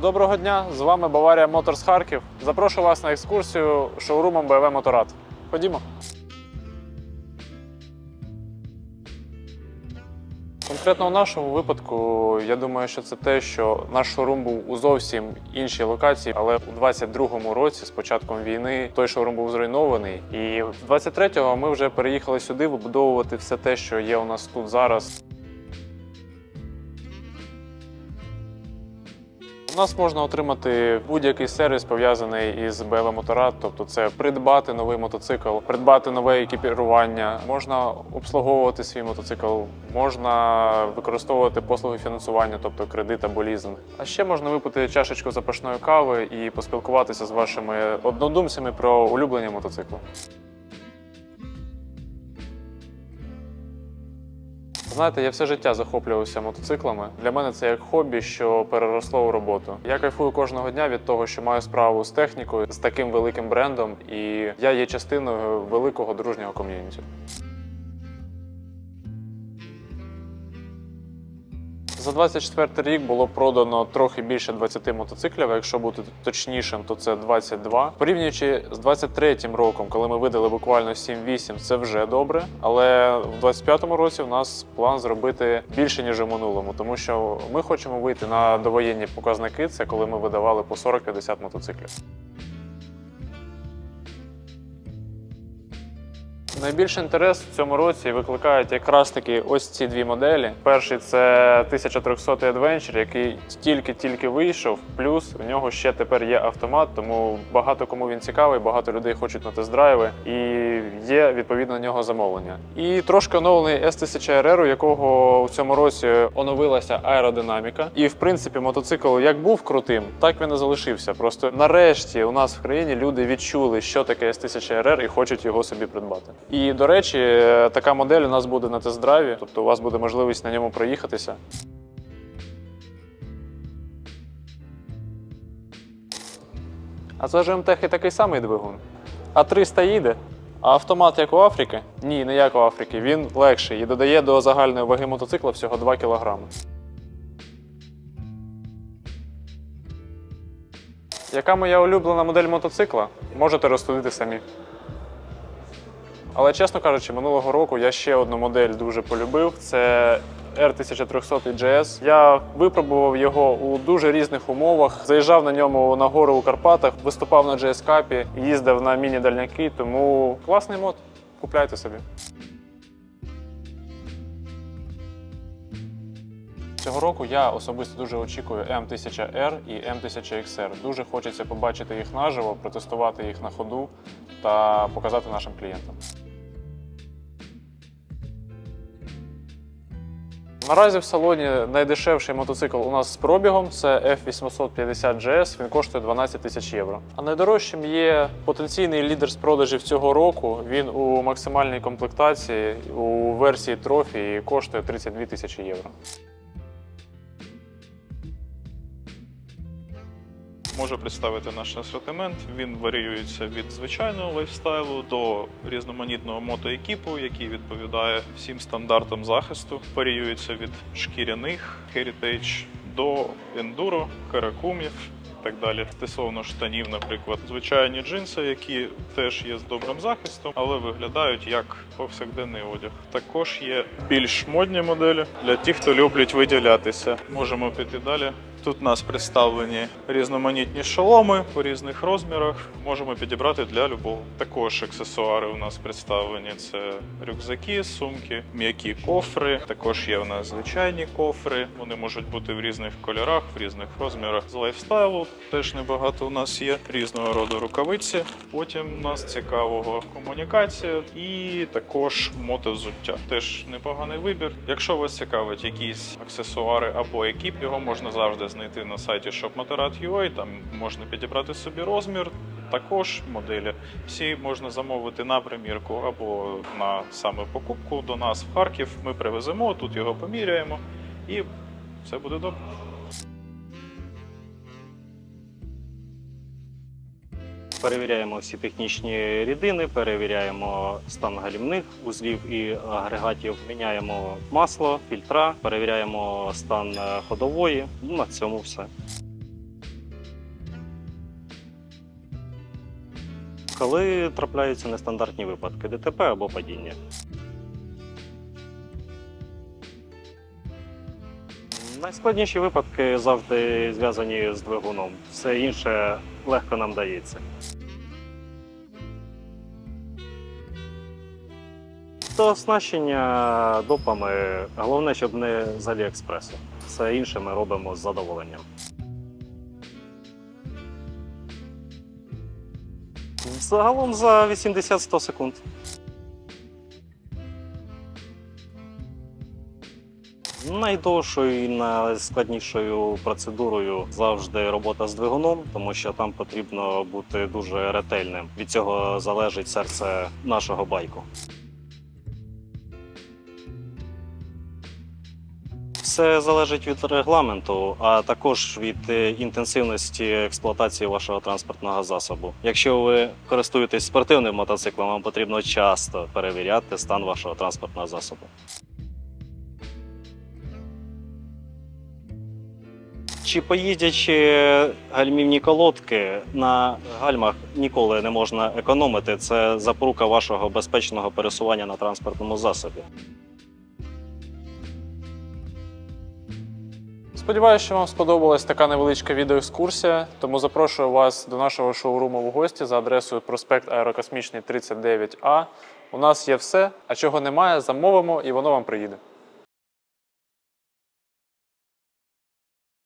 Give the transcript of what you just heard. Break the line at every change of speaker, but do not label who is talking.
Доброго дня! З вами Баварія Моторс Харків. Запрошую вас на екскурсію шоурумом BMW Моторад. Ходімо. Конкретно у нашому випадку, я думаю, що це те, що наш шоурум був у зовсім іншій локації, але у 22-му році, з початком війни, той шоурум був зруйнований. І в 23-го ми вже переїхали сюди вибудовувати все те, що є у нас тут зараз. Нас можна отримати будь-який сервіс пов'язаний із BMW Моторад, тобто це придбати новий мотоцикл, придбати нове екіпірування, можна обслуговувати свій мотоцикл, можна використовувати послуги фінансування, тобто кредит або лізинг. А ще можна випити чашечку запашної кави і поспілкуватися з вашими однодумцями про улюблені мотоцикли. Знаєте, я все життя захоплювався мотоциклами. Для мене це як хобі, що переросло у роботу. Я кайфую кожного дня від того, що маю справу з технікою, з таким великим брендом, і я є частиною великого дружнього ком'юніті. За 24 рік було продано трохи більше 20 мотоциклів. Якщо бути точнішим, то це 22. Порівнюючи з 23 роком, коли ми видали буквально 7-8, це вже добре. Але в 25-му році у нас план зробити більше ніж у минулому, тому що ми хочемо вийти на довоєнні показники. Це коли ми видавали по 40-50 мотоциклів. Найбільший інтерес в цьому році викликають якраз таки ось ці дві моделі. Перший це 1300 Adventure, який тільки-тільки вийшов. Плюс у нього ще тепер є автомат, тому багато кому він цікавий, багато людей хочуть на тест-драйви, і є відповідно на нього замовлення. І трошки оновлений S1000 RR, у якого в цьому році оновилася аеродинаміка. І в принципі мотоцикл як був крутим, так він і залишився. Просто нарешті у нас в країні люди відчули, що таке S1000 RR і хочуть його собі придбати. І до речі, така модель у нас буде на тест-драйві, тобто у вас буде можливість на ньому проїхатися. А це ж МТХ і такий самий двигун. А 300 їде. А автомат як у Африки? Ні, не як у Африки. Він легший і додає до загальної ваги мотоцикла всього 2 кг. Яка моя улюблена модель мотоцикла? Можете розсудити самі. Але чесно кажучи, минулого року я ще одну модель дуже полюбив. Це R1300 GS. Я випробував його у дуже різних умовах. Заїжджав на ньому на гору у Карпатах, виступав на GS Cup, їздив на міні-дальняки, тому класний мод. Купляйте собі. Цього року я особисто дуже очікую M1000R і M1000XR. Дуже хочеться побачити їх наживо, протестувати їх на ходу та показати нашим клієнтам. Наразі в салоні найдешевший мотоцикл у нас з пробігом це F850 GS, він коштує 12 тисяч євро. А найдорожчим є потенційний лідер з продажів цього року. Він у максимальній комплектації у версії трофі і коштує 32 тисячі євро.
Можу представити наш асортимент. Він варіюється від звичайного лайфстайлу до різноманітного мотоекіпу, який відповідає всім стандартам захисту. Варіюється від шкіряних heritage до ендуро, каракумів. Так далі стосовно штанів, наприклад, звичайні джинси, які теж є з добрим захистом, але виглядають як повсякденний одяг. Також є більш модні моделі для тих, хто люблять виділятися. Можемо піти далі. Тут у нас представлені різноманітні шоломи по різних розмірах. Можемо підібрати для любого. Також аксесуари у нас представлені: це рюкзаки, сумки, м'які кофри. Також є у нас звичайні кофри. Вони можуть бути в різних кольорах, в різних розмірах. З лайфстайлу теж небагато у нас є різного роду рукавиці. Потім у нас цікавого комунікація і також мотовзуття. Теж непоганий вибір. Якщо вас цікавить якісь аксесуари або екіп, його можна завжди знайти на сайті shopmotorad.ua, Там можна підібрати собі розмір. Також моделі всі можна замовити на примірку або на саме покупку до нас в Харків. Ми привеземо, тут його поміряємо і все буде добре.
перевіряємо всі технічні рідини, перевіряємо стан галімних узлів і агрегатів. Міняємо масло, фільтра, перевіряємо стан е, ходової. Ну, на цьому все. Коли трапляються нестандартні випадки ДТП або падіння. Найскладніші випадки завжди зв'язані з двигуном. Все інше легко нам дається. До оснащення допами головне, щоб не з Аліекспресу. Все інше ми робимо з задоволенням. Загалом за 80-100 секунд. Найдовшою і найскладнішою процедурою завжди робота з двигуном, тому що там потрібно бути дуже ретельним. Від цього залежить серце нашого байку. Все залежить від регламенту, а також від е, інтенсивності експлуатації вашого транспортного засобу. Якщо ви користуєтесь спортивним мотоциклом, вам потрібно часто перевіряти стан вашого транспортного засобу. Чи поїздячи гальмівні колодки на гальмах ніколи не можна економити. Це запорука вашого безпечного пересування на транспортному засобі.
Сподіваюся, що вам сподобалась така невеличка відеоекскурсія, тому запрошую вас до нашого шоуруму в гості за адресою проспект Аерокосмічний 39А. У нас є все, а чого немає, замовимо і воно вам приїде.